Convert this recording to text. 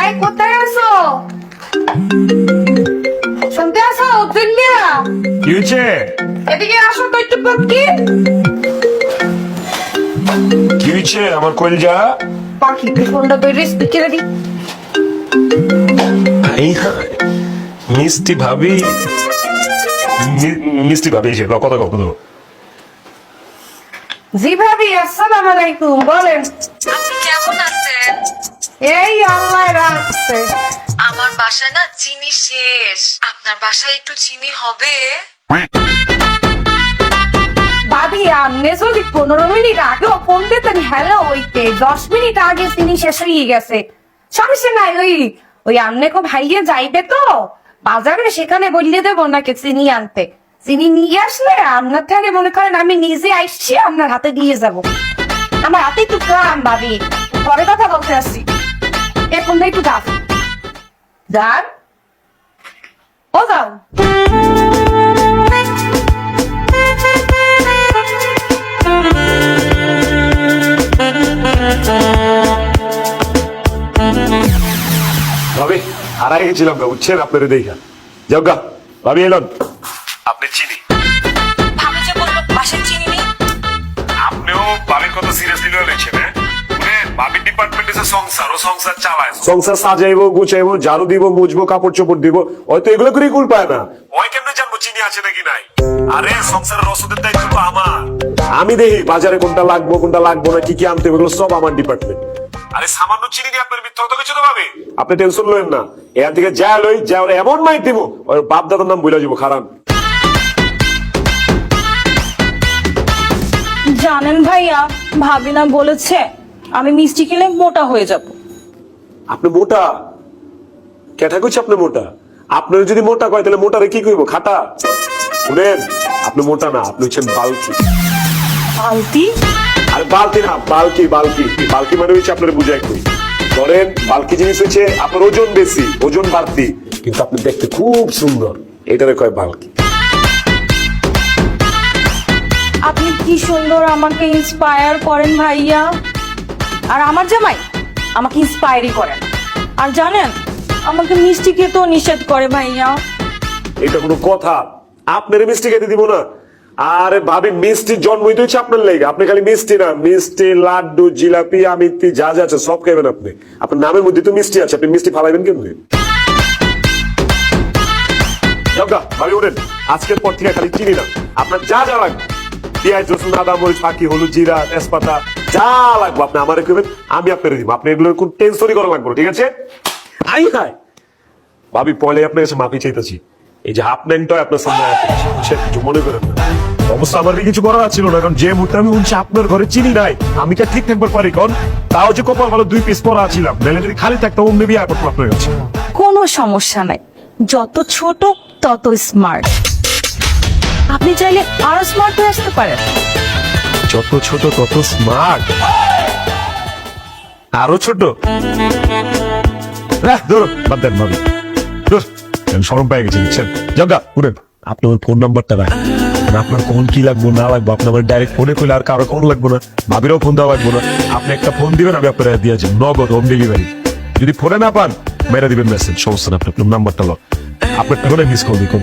I কোথায় আছো? শুনতে আছো দুনিয়া কি হয়েছে? এদিকে আসো তো একটু পক্ষী কি হয়েছে? আমার কলজা পাখি ফোনটা তৈরি স্পিকারে দি। এই হায়, মিষ্টি ভাবি। মিষ্টি ভাবি এসে কথা কত জি ভাবি আসসালামু আলাইকুম বলেন। আপনি কেমন আছেন? এই আল্লাহ আমার বাসায় না চিনি শেষ। আপনার বাসায় একটু চিনি হবে? ভাবি আপনি যদি পনেরো মিনিট আগেও ফোন দিতেন হ্যালো ওইতে দশ মিনিট আগে তিনি শেষ হয়ে গেছে। সমস্যা নাই ওই ওই আমনে কো ভাইয়ে যাইবে তো। বাজারে সেখানে বললে দেবো নাকি চিনি আনতে। চিনি নিয়ে আসলে আপনার থেকে মনে করেন আমি নিজে আসছি আপনার হাতে দিয়ে যাব। আমার হাতে একটু কাম ভাবি। পরে কথা বলতে আসছি এখন একটু দাও। যান ও ভাবি হারাই গেছিলাম গা বুঝছেন আপনার দেখা। যাও গা ভাবি এলন। আপনি চিনি? আপনিও ভাবির কথা সিরিয়াসলি লইছেন হ্যাঁ? ডিপার্টমেন্ট এসে সংসার ও সংসার চালায়। সংসার সাজাইবো গুছাইবো ঝাড়ু দিব মুছবো কাপড় চোপড় দিব। হয়তো এগুলো করেই কুল পায় না। ওই কেমনে জানব চিনি আছে নাকি নাই? আরে সংসারের রসদের দায়িত্ব তো আমার। আমি দেখি বাজারে কোনটা লাগবো কোনটা লাগবো না কি কি আনতে হবে এগুলো সব আমার ডিপার্টমেন্ট আরে সামান্য চিনি দিয়ে আপনার মিথ্যা কথা কিছু তো ভাবে। আপনি টেনশন লইন না। এর দিকে যা লই যা এমন মাইক দিব ওর বাপ দাদার নাম বলে যাব খারাপ। জানেন ভাইয়া ভাবি না বলেছে আমি মিষ্টি খেলে মোটা হয়ে যাব। আপনি মোটা? কেঠা করছে আপনি মোটা? আপনার যদি মোটা কয় তাহলে মোটারে কি করব খাটা? শুনেন আপনি মোটা না আপনি হচ্ছেন বালকি বালতি? আর বালতি না বালকি বালকি। বালকি মানে হচ্ছে আপনার বুঝাই কই। ধরেন বালকি জিনিস হচ্ছে আপনার ওজন বেশি ওজন বাড়তি। কিন্তু আপনি দেখতে খুব সুন্দর। এটারে কয় বালকি। আপনি কি সুন্দর আমাকে ইন্সপায়ার করেন ভাইয়া? আর আমার জামাই আমাকে ইন্সপায়ারই করেন আর জানেন আমাকে মিষ্টি খেতেও নিষেধ করে ভাইয়া। এটা কোনো কথা। আপনার মিষ্টি খেতে দিব না। আরে ভাবি মিষ্টির জন্মই তো আপনার লেগে। আপনি খালি মিষ্টি না। মিষ্টি লাড্ডু জিলাপি আমিত্তি যা যা আছে সব খাইবেন আপনি। আপনার নামের মধ্যে তো মিষ্টি আছে। আপনি মিষ্টি ফালাইবেন যাওগা, ভাবি ওঠেন। আজকের পর থেকে খালি চিনি না। আপনার যা যা লাগবে। পেঁয়াজ রসুন আদা মরিচ পাখি হলুদ জিরা তেজপাতা যা লাগবে আপনি আমারে করবেন আমি আপনার দিব। আপনি এগুলোর কোন টেনশনই করা লাগবে ঠিক আছে? আই হাই ভাবি পয়লে আপনার কাছে মাফি চাইতেছি। এই যে হাফ ন্যাংটা আপনার সামনে সে কিছু মনে করেন অবশ্য আমার কিছু করার ছিল না, কারণ যে মুহূর্তে আমি উঠছি আপনার ঘরে চিনি নাই, আমি তা ঠিক থাকবার পারি? কারণ তাও যে কপাল ভালো, দুই পিস পরা ছিলাম। যদি খালি থাকতাম, অমনি বিয়ে করতাম আপনার কাছে। কোনো সমস্যা নাই। যত ছোট, তত স্মার্ট আপনি চাইলে আরও স্মার্ট হয়ে আসতে পারেন। যত ছোট, তত স্মার্ট আরও ছোট। সরম পেয়ে গেছি জগা শুনেন আপনি আমার ফোন নাম্বারটা আর আপনার কোন কি লাগবো, না লাগবো ডাইরেক্ট ফোনে করলে আর কারও ফোন লাগবো না, ভাবিরও ফোন দেওয়া লাগবো না। আপনি একটা ফোন দিবেন, আমি আপনার দিয়েছি নগদ হোম ডেলিভারি যদি ফোনে না পান, মেরে দিবেন মেসেজ সমস্যা না আপনি আপনার নাম্বারটা লো আপনার ফোনে মিস কল কোন